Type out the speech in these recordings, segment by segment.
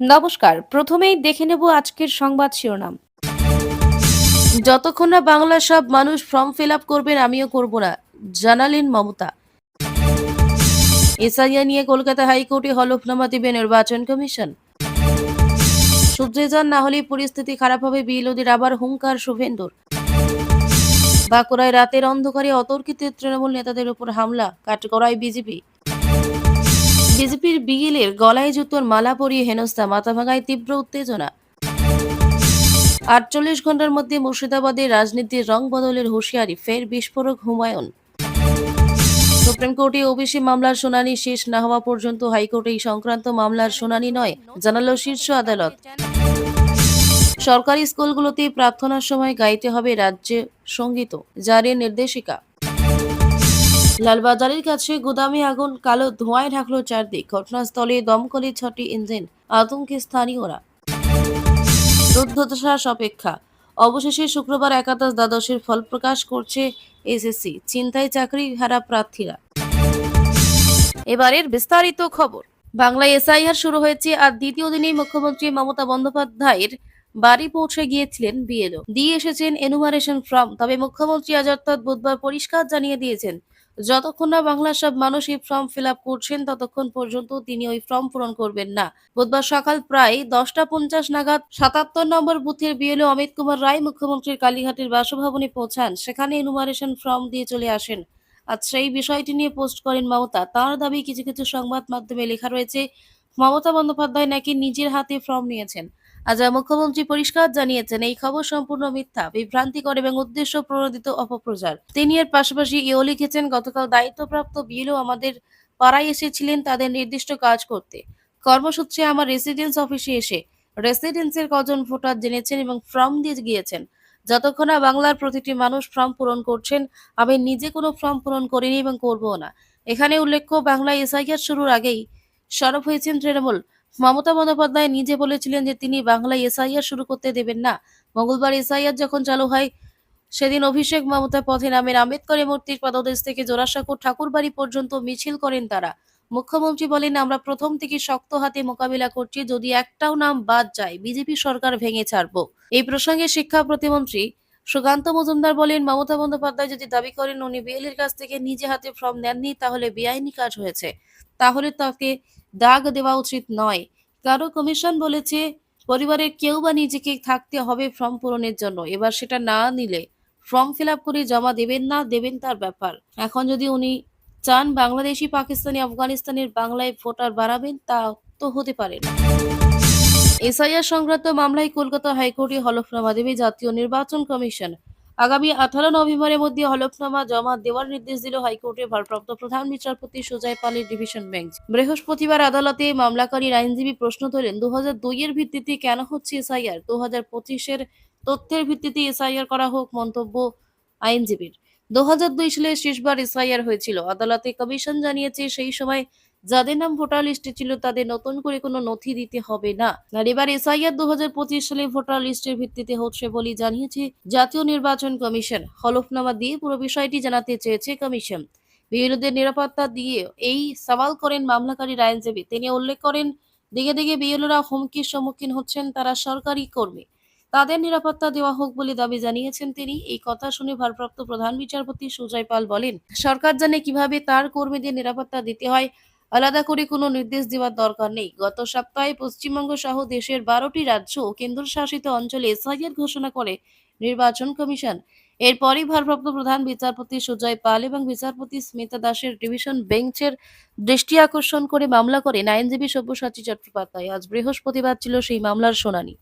নমস্কার, প্রথমেই দেখে নেব আজকের সংবাদ শিরোনাম। যতক্ষণ না বাংলা সব মানুষ ফর্ম ফিল আপ করবেন, আমিও করব না, জানালেন মমতা। এসআইআর নিয়ে কলকাতা হাইকোর্টে হলফনামা দেবে নির্বাচন কমিশন। সূত্রে যান না হলে পরিস্থিতি খারাপ হবে বিএলওদের আবার হুঙ্কার শুভেন্দুর। বাঁকুড়ায় রাতের অন্ধকারে অতর্কিত তৃণমূল নেতাদের উপর হামলা, কাঠগড়ায় বিজেপি। বিজেপির বিগিলের গলায় জুতোর মালা পরিয়ে হেনস্থা মাথাভাঙায় তীব্র উত্তেজনা। আটচল্লিশ ঘণ্টার মধ্যে মুর্শিদাবাদে রাজনীতির রং বদলের হুঁশিয়ারি, ফের বিস্ফোরক হুমায়ুন। সুপ্রিম কোর্টে ওবিসি মামলার শুনানি শেষ না হওয়া পর্যন্ত হাইকোর্টে এই সংক্রান্ত মামলার শুনানি নয়, জানালো শীর্ষ আদালত। সরকারি স্কুলগুলোতে প্রার্থনার সময় গাইতে হবে রাজ্যে সংগীত জারি নির্দেশিকা। লালবাজারের কাছে গুদামে আগুন, কালো ধোঁয়ায় ঢাকলো চারদিক। ঘটনাস্থলে দমকলের ছটি ইঞ্জিন, আতঙ্কে স্থানীয়রা। রুদ্ধশ্বাস অপেক্ষা অবশেষে শুক্রবার একাদশ দ্বাদশের ফল প্রকাশ করছে এসএসসি। চিন্তায় চাকরি হারা প্রার্থীরা। এবারের বিস্তারিত খবর। বাংলায় এসআইআর শুরু হয়েছে আর দ্বিতীয় দিনেই মুখ্যমন্ত্রী মমতা বন্দ্যোপাধ্যায়ের বাড়ি পৌঁছে গিয়েছিলেন বিএলও। দিয়ে এসেছেন এনুমারেশন ফর্ম তবে মুখ্যমন্ত্রী আজ অর্থাৎ বুধবার পরিষ্কার জানিয়ে দিয়েছেন যতক্ষণ না বাংলার সব মানুষ এই ফর্ম ফিল আপ করছেন, ততক্ষণ পর্যন্ত তিনি ওই ফর্ম পূরণ করবেন না। বুধবার সকাল প্রায় দশটা পঞ্চাশ নাগাদ সাতাত্তর নম্বর বুথের বিএলও অমিত কুমার রায় মুখ্যমন্ত্রীর কালীঘাটের বাসভবনে পৌঁছান। সেখানে এনুমারেশন ফর্ম দিয়ে চলে আসেন। আজ সেই বিষয়টি নিয়ে পোস্ট করেন মমতা। তার দাবি, কিছু কিছু সংবাদ মাধ্যমে লেখা রয়েছে, মমতা বন্দ্যোপাধ্যায় নাকি নিজের হাতে ফর্ম নিয়েছেন। আজ মুখ্যমন্ত্রী পরিষ্কার জানিয়েছেন, এই খবর সম্পূর্ণ মিথ্যা, বিভ্রান্তিকর এবং উদ্দেশ্য প্রণোদিত অপপ্রচার। তিনি এর পাশাপাশি এও লিখেছেন, গতকাল দায়িত্বপ্রাপ্ত বিএলও আমাদের পাড়ায় এসেছিলেন তাদের নির্দিষ্ট কাজ করতে। কর্মসূত্রে আমার রেসিডেন্স অফিসে এসে রেসিডেন্সের কজন ভোটার জেনেছেন এবং ফর্ম দিয়ে গিয়েছেন। যতক্ষণ না বাংলার প্রতিটি মানুষ ফর্ম পূরণ করছেন, আমি নিজে কোনো ফর্ম পূরণ করিনি এবং করবও না। এখানে উল্লেখ্য, বাংলায় এসআইআর শুরুর আগেই সরব হয়েছেন তৃণমূল। মমতা বন্দ্যোপাধ্যায় নিজে বলেছিলেন যে তিনি বাংলায় এসআইআর শুরু করতে দেবেন না। মঙ্গলবার এসআইআর যখন চালু হয়, সেদিন অভিষেক মমতা পথে নামের আম্বেদকরের মূর্তির পদদেশ থেকে জোড়াসাঁকো ঠাকুরবাড়ি পর্যন্ত মিছিল করেন তারা। মুখ্যমন্ত্রী বলেন, আমরা প্রথম থেকে শক্ত হাতে মোকাবিলা করছি, যদি একটাও নাম বাদ যায়, বিজেপি সরকার ভেঙে ছাড়বো। এই প্রসঙ্গে শিক্ষা প্রতিমন্ত্রী সুকান্ত মজুমদার বলেন, মমতা বন্দ্যোপাধ্যায় যদি দাবি করেন, উনি বিএলের কাছ থেকে নিজে হাতে ফর্ম নেননি, তাহলে বেআইনি কাজ হয়েছে। তাহলে তাকে দাগ দেওয়া উচিত নয়। কারও কমিশন বলেছে পরিবারের কেউ বা নিজেকে থাকতে হবে ফর্ম পূরণের জন্য। এবার সেটা না নিলে ফর্ম ফিল করে জমা দেবেন না, দেবেন তার ব্যাপার। এখন যদি উনি চান বাংলাদেশি, পাকিস্তানি, আফগানিস্তানের বাংলায় ভোটার বাড়াবেন, তা তো হতে পারে না। এসআইআর সংক্রান্ত মামলায় কলকাতা হাইকোর্টে হলফনামা দেবে জাতীয় নির্বাচন কমিশন। আগামী আঠারো নভেম্বরের মধ্যে হলফনামা জমা দেওয়ার নির্দেশ দিল হাইকোর্টের ভারপ্রাপ্ত প্রধান বিচারপতি সুজয় পালের ডিভিশন বেঞ্চ। বৃহস্পতিবার আদালতে মামলাকারীর আইনজীবী প্রশ্ন তোলেন দু হাজার দুই এর ভিত্তিতে কেন হচ্ছে এসআইআর? দু হাজার পঁচিশের তথ্যের ভিত্তিতে এসআইআর করা হোক মন্তব্য আইনজীবীর। দু সালে শেষবার এসআইআর হয়েছিল। আদালতে কমিশন জানিয়েছে, সেই সময় যাদের নাম ভোটার লিস্টে ছিল তাদের নতুন করে কোনো নথি দিতে হবে না। আর এবার এসআইআর দু হাজার পঁচিশ সালে ভোটার লিস্টের ভিত্তিতে হচ্ছে বলে জানিয়েছে জাতীয় নির্বাচন কমিশন। হলফনামা দিয়ে পুরো বিষয়টি জানাতে চেয়েছে কমিশন। বিরোধীদের নিরাপত্তা দিয়ে এই সওয়াল করেন মামলাকারীর আইনজীবী। তিনি উল্লেখ করেন দিকে দিকে বিএলওরা হুমকির সম্মুখীন হচ্ছেন তারা সরকারি কর্মী। তাদের নিরাপত্তা দেওয়া হোক বলে দাবি জানিয়েছেন তিনি। এই কথা শুনে ভারপ্রাপ্ত প্রধান বিচারপতি সুজয় পাল বলেন, সরকার জানে কীভাবে তার কর্মীদের নিরাপত্তা দিতে হয়। আলাদা করে কোনো নির্দেশ দেওয়ার দরকার নেই। গত সপ্তাহে পশ্চিমবঙ্গ সহ দেশের বারোটি রাজ্য ও কেন্দ্রশাসিত অঞ্চলে এসআইআর ঘোষণা করে নির্বাচন কমিশন। এরপরই ভারপ্রাপ্ত প্রধান বিচারপতি সুজয় পাল এবং বিচারপতি স্মিতা দাসের ডিভিশন বেঞ্চের দৃষ্টি আকর্ষণ করে মামলা করেন আইনজীবী সব্যসাচী চট্টোপাধ্যায়। আজ বৃহস্পতিবার ছিল সেই মামলার শুনানি।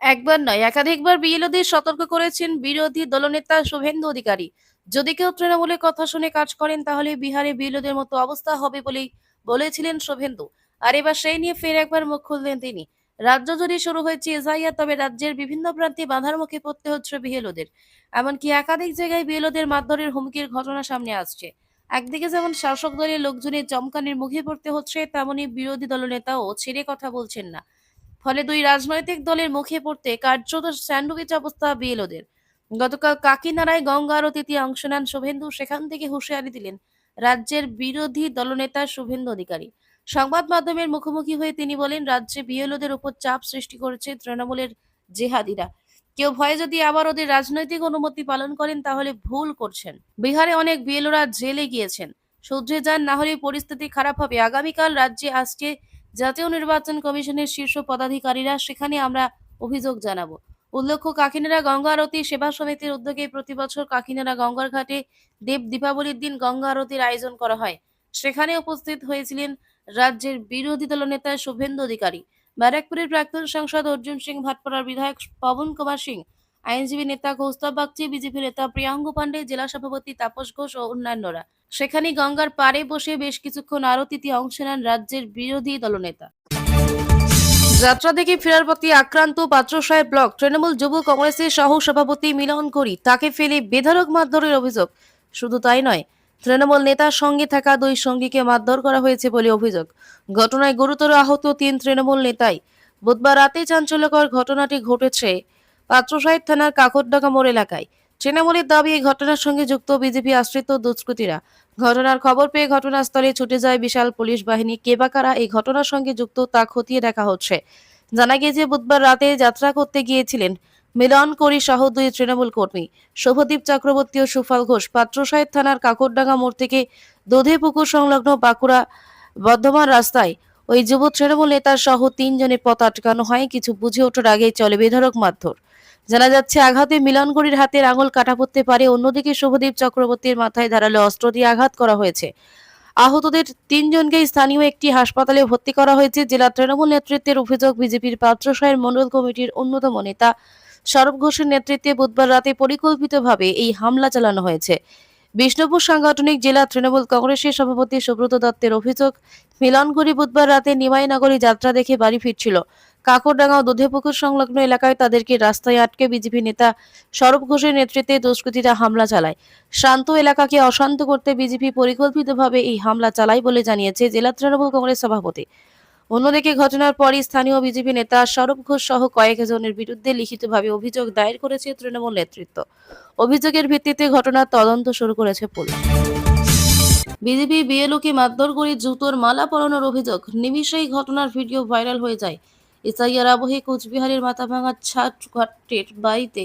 একবার নয়, একাধিকবার বিএলওদের সতর্ক করেছেন বিরোধী দলনেতা শুভেন্দু অধিকারী। যদি কেউ তৃণমূলের কথা শুনে কাজ করেন, তাহলে বিহারে বিএলওদের মতো অবস্থা হবে বলেই বলেছিলেন শুভেন্দু। আর এবার সেই নিয়ে ফের একবার মুখ খুললেন তিনি। রাজ্য জুড়ে শুরু হয়েছে এসআইআর, তবে রাজ্যের বিভিন্ন প্রান্তে বাধার মুখে পড়তে হচ্ছে বিএলওদের। এমনকি একাধিক জায়গায় বিএলওদের মারধরের হুমকির ঘটনা সামনে আসছে। একদিকে যেমন শাসক দলের লোকজনের চমকানির মুখে পড়তে হচ্ছে, তেমনি বিরোধী দলনেতাও ছেড়ে কথা বলছেন না। ফলে দুই রাজনৈতিক দলের মুখে পড়তে কার্যত স্যান্ডউইচ অবস্থা বিএলওদের। গতকাল কাকিনাড়ায় গঙ্গা আরতিতে অংশ নেন শুভেন্দু, সেখান থেকে হুঁশিয়ারি দিলেন রাজ্যের বিরোধী দলনেতা শুভেন্দু অধিকারী। সংবাদ মাধ্যমের মুখোমুখি হয়ে তিনি বলেন, রাজ্যে বিএলওদের উপর চাপ সৃষ্টি করেছে তৃণমূলের জেহাদিরা। কেউ ভয়ে যদি আবার ওদের রাজনৈতিক অনুমতি পালন করেন, তাহলে ভুল করছেন। বিহারে অনেক বিএলওরা জেলে গিয়েছেন। সহ্যে যান, না হলে পরিস্থিতি খারাপ হবে। আগামীকাল রাজ্যে আসছে জাতীয় নির্বাচন কমিশনের শীর্ষ পদাধিকারীরা, সেখানে আমরা অভিযোগ জানাব। উল্লেখ্য, কাকিনাড়া গঙ্গা আরতি সেবা সমিতির উদ্যোগে প্রতি বছর কাকিনাড়া গঙ্গার ঘাটে দেব দীপাবলির দিন গঙ্গা আরতির আয়োজন করা হয়। সেখানে উপস্থিত হয়েছিলেন রাজ্যের বিরোধী দলনেতা শুভেন্দু অধিকারী, ব্যারাকপুরের প্রাক্তন সাংসদ অর্জুন সিং ভাটপাড়ার বিধায়ক পবন কুমার সিং আইনজীবী নেতা কৌস্তব বাগচি, বিজেপি নেতা প্রিয়াঙ্গু পান্ডে জেলা সভাপতি তাপস ঘোষ ও অন্যান্যরা। সেখানে গঙ্গার পাড়ে বসে বেশ কিছুক্ষণ আরতিতে অংশ নেন রাজ্যের বিরোধী দলনেতা। যাত্রা থেকে ফেরার পথে আক্রান্ত পাত্রসাহেব ব্লক, তৃণমূল যুব কংগ্রেসের সহ সভাপতি মিলন করি তাকে ফেলে বেধারক মারধরের অভিযোগ। শুধু তাই নয়, তৃণমূল নেতার সঙ্গে থাকা দুই সঙ্গীকে মারধর করা হয়েছে বলে অভিযোগ। ঘটনায় গুরুতর আহত তিন তৃণমূল নেতাই। বুধবার রাতে চাঞ্চল্যকর ঘটনাটি ঘটেছে পাত্রসাহেব থানার কাকরডাঙ্গা মোড় এলাকায়। তৃণমূলের দাবি, এই ঘটনার সঙ্গে যুক্ত বিজেপি আশ্রিত দুষ্কৃতীরা। ঘটনার খবর পেয়ে ঘটনাস্থলে ছুটে যায় বিশাল পুলিশ বাহিনী। কে বা কারা এই ঘটনার সঙ্গে যুক্ত তা খতিয়ে দেখা হচ্ছে। জানা গিয়েছে, বুধবার রাতে যাত্রা করতে গিয়েছিলেন মিলন করি সহ দুই তৃণমূল কর্মী। শুভদীপ চক্রবর্তী ও সুফল ঘোষ পাত্রসাহেব থানার কাকরডাঙ্গা মোড় থেকে দোধে পুকুর সংলগ্ন বাঁকুড়া বর্ধমান রাস্তায় ওই যুব তৃণমূল নেতার সহ তিনজনের পথ আটকানো হয়। কিছু বুঝে ওঠার আগেই চলে বেধড়ক মারধর। জানা যাচ্ছে, আঘাতে মিলনগড়ির হাতের আঙুল কাটা পড়তে পারে। অন্যদিকে শুভদীপ চক্রবর্তীর মাথায় ধারালো অস্ত্র দিয়ে আঘাত করা হয়েছে। আহতদের তিনজনকে স্থানীয় একটি হাসপাতালে ভর্তি করা হয়েছে। জেলা তৃণমূল নেতৃত্বের অভিযোগ, বিজেপির পাত্রসায়ের মণ্ডল কমিটির অন্যতম নেতা সৌরভ ঘোষের নেতৃত্বে বুধবার রাতে পরিকল্পিতভাবে এই হামলা চালানো হয়েছে। বিষ্ণুপুর সাংগঠনিক জেলা তৃণমূল কংগ্রেসের সভাপতি সুব্রত দত্তের অভিযোগ মিলনগুড়ি বুধবার রাতে নিমাইনগরী যাত্রা দেখে বাড়ি ফিরছিল। কাকরডাঙ্গা ও দুধেপুকুর সংলগ্ন এলাকায় তাদেরকে রাস্তায় আটকে বিজেপি নেতা সৌরভ ঘোষের নেতৃত্বে দুষ্কৃতীরা হামলা চালায়। শান্ত এলাকাকে অশান্ত করতে বিজেপি পরিকল্পিতভাবে এই হামলা চালায় বলে জানিয়েছে জেলা তৃণমূল কংগ্রেস সভাপতি। অন্যদিকে ঘটনার পরই স্থানীয় বিজেপি নেতা সৌরভ ঘোষ সহ কয়েকজনের বিরুদ্ধে লিখিতভাবে অভিযোগ দায়ের করেছে তৃণমূল নেতৃত্ব। অভিযোগের ভিত্তিতে ঘটনার তদন্ত শুরু করেছে পুলিশ। বিজেপি বিএলওকে মারধর করে জুতোর মালা পরানোর অভিযোগ। নিমিশেই ঘটনার ভিডিও ভাইরাল হয়ে যায় এসআইআর আবহে কোচবিহারের মাথাভাঙা ছাট ঘাটের বাড়িতে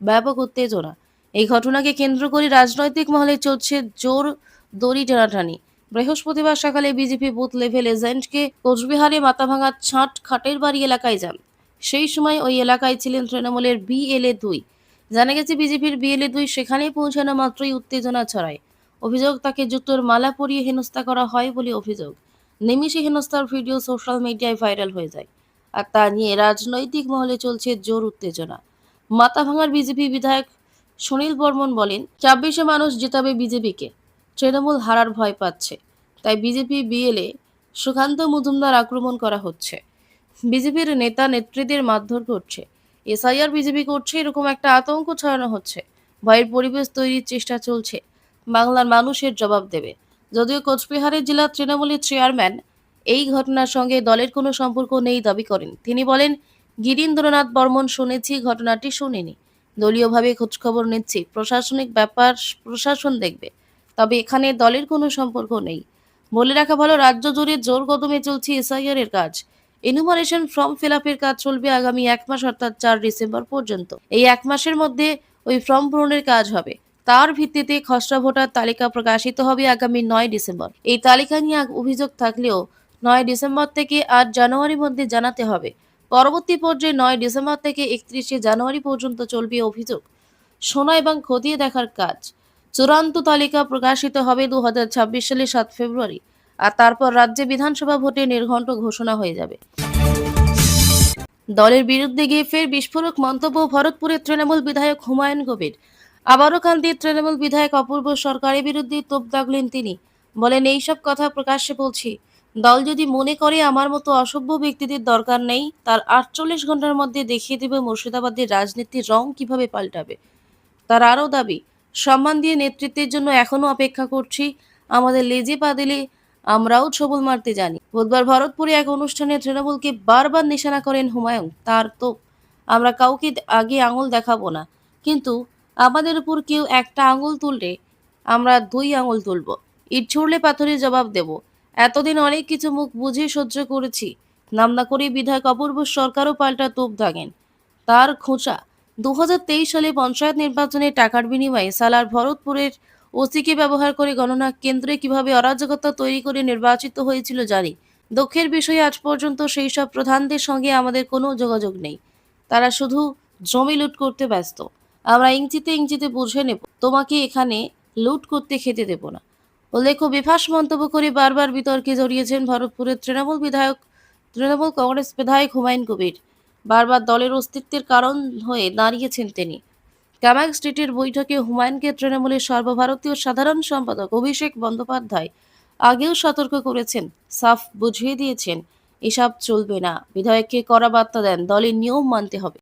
ব্যাপক উত্তেজনা। এই ঘটনাকে কেন্দ্র করে রাজনৈতিক মহলে চলছে জোর দড়ি টানাটানি। বৃহস্পতিবার সকালে বিজেপি বুথ লেভেল এজেন্টকে কোচবিহারে মাথাভাঙা ছাট খাটের বাড়ি এলাকায় যান। সেই সময় ওই এলাকায় ছিলেন তৃণমূলের বিএলএ দুই। জানা গেছে, বিজেপির বিএলএ দুই সেখানে পৌঁছানো মাত্রই উত্তেজনা ছড়ায়। অভিযোগ, তাকে জুতোর মালা পরিয়ে হেনস্থা করা হয় বলে অভিযোগ। নিমিষে হেনস্থার ভিডিও সোশ্যাল মিডিয়ায় ভাইরাল হয়ে যায়। আর তা নিয়ে রাজনৈতিক মহলে চলছে জোর উত্তেজনা। মাথা ভাঙার বিজেপি বিধায়ক সুনীল বর্মন বলেন ছাব্বিশে মানুষ জেতাবে বিজেপিকে, তৃণমূল হারার ভয় পাচ্ছে। তাই বিজেপি বিএলএ সুকান্ত মজুমদার আক্রমণ করা হচ্ছে। বিজেপির নেতা নেত্রীদের মারধর করছে। এসআইআর বিজেপি করছে, এরকম একটা আতঙ্ক ছড়ানো হচ্ছে। ভয়ের পরিবেশ তৈরির চেষ্টা চলছে। বাংলার মানুষের জবাব দেবে। যদিও কোচবিহারের জেলা তৃণমূলের চেয়ারম্যান এই ঘটনার সঙ্গে দলের কোনো সম্পর্ক নেই দাবি করেন। তিনি বলেন, গিরীন্দ্রনাথ বর্মন শুনেছি, ঘটনাটি শুনিনি। দলীয়ভাবে খোঁজখবর নিচ্ছি, প্রশাসনিক ব্যাপার, প্রশাসন দেখবে। তবে এখানে দলের কোনো সম্পর্ক নেই। বলে রাখা ভালো, রাজ্য জুড়ে জোর কদমে চলছে এসআইআর এর কাজ। এনুমারেশন ফর্ম ফিল আপের কাজ চলবে আগামী এক মাস, অর্থাৎ চার ডিসেম্বর পর্যন্ত। এই এক মাসের মধ্যে ওই ফর্ম পূরণের কাজ হবে। তার ভিত্তিতে খসড়া ভোটার তালিকা প্রকাশিত হবে আগামী নয় ডিসেম্বর। এই তালিকা নিয়ে অভিযোগ থাকলেও নয় ডিসেম্বর থেকে আট জানুয়ারির মধ্যে জানাতে হবে। পরবর্তী পর্যায়ে নয় ডিসেম্বর থেকে একত্রিশে জানুয়ারি পর্যন্ত চলবে অভিযোগ। শোনা এবং খতিয়ে দেখার কাজ। চূড়ান্ত তালিকা প্রকাশিত হবে দুহাজার ছাব্বিশ সালের সাত ফেব্রুয়ারি আর তারপর রাজ্যে বিধানসভা ভোটে নির্ঘণ্ট ঘোষণা হয়ে যাবে। দলের বিরুদ্ধে গিয়ে ফের বিস্ফোরক মন্তব্য ভরতপুরের তৃণমূল বিধায়ক হুমায়ুন কবির আবারও কান্দির তৃণমূল বিধায়ক অপূর্ব সরকারের বিরুদ্ধে তোপ দাগলেন তিনি। বলেন, এইসব কথা প্রকাশ্যে বলছি। দল যদি মনে করে আমার মতো অসভ্য ব্যক্তিদের দরকার নেই, তার আটচল্লিশ ঘণ্টার মধ্যে দেখিয়ে দেবে মুর্শিদাবাদের রাজনীতির রং কীভাবে পাল্টাবে। তার আরও দাবি, সম্মান দিয়ে নেতৃত্বের জন্য এখনও অপেক্ষা করছি, আমাদের লেজে পা দিলে আমরাও ছবল মারতে জানি। বুধবার ভরতপুরে এক অনুষ্ঠানে তৃণমূলকে বারবার নিশানা করেন হুমায়ুন। তার তো আমরা কাউকে আগে আঙুল দেখাবো না, কিন্তু আমাদের উপর কেউ একটা আঙুল তুললে আমরা দুই আঙুল তুলব। ইট ছুড়লে পাথরের জবাব দেব। এতদিন অনেক কিছু মুখ বুঝে সহ্য করেছি। নাম না করে বিধায়ক অপূর্ব সরকারও পাল্টা তোপ দাগেন। তার খোঁচা দু হাজার তেইশ সালে পঞ্চায়েত নির্বাচনে টাকার বিনিময়ে সালার ভরতপুরের ওসিকে ব্যবহার করে গণনা কেন্দ্রে কীভাবে অরাজকতা তৈরি করে নির্বাচিত হয়েছিল জানি। দক্ষের বিষয়ে, আজ পর্যন্ত সেই সব প্রধানদের সঙ্গে আমাদের কোনো যোগাযোগ নেই। তারা শুধু জমি লুট করতে ব্যস্ত। আমরা ইঞ্চিতে ইঞ্চিতে বুঝে নেব, তোমাকে এখানে লুট করতে খেতে দেব না। উল্লেখ্য বিভাস মন্তব্য করে বারবার বিতর্কে জড়িয়েছেন ভরতপুরের তৃণমূল বিধায়ক, তৃণমূল কংগ্রেস বিধায়ক হুমায়ুন কবির। বারবার দলের অস্তিত্বের কারণ হয়ে দাঁড়িয়েছেন তিনি। কামাক স্ট্রিটের বৈঠকে হুমায়ুনকে তৃণমূলের সর্বভারতীয় সাধারণ সম্পাদক অভিষেক বন্দ্যোপাধ্যায় আগেও সতর্ক করেছেন, সাফ বুঝিয়ে দিয়েছেন, এসব চলবে না। বিধায়ককে কড়া বার্তা দেন, দলের নিয়ম মানতে হবে।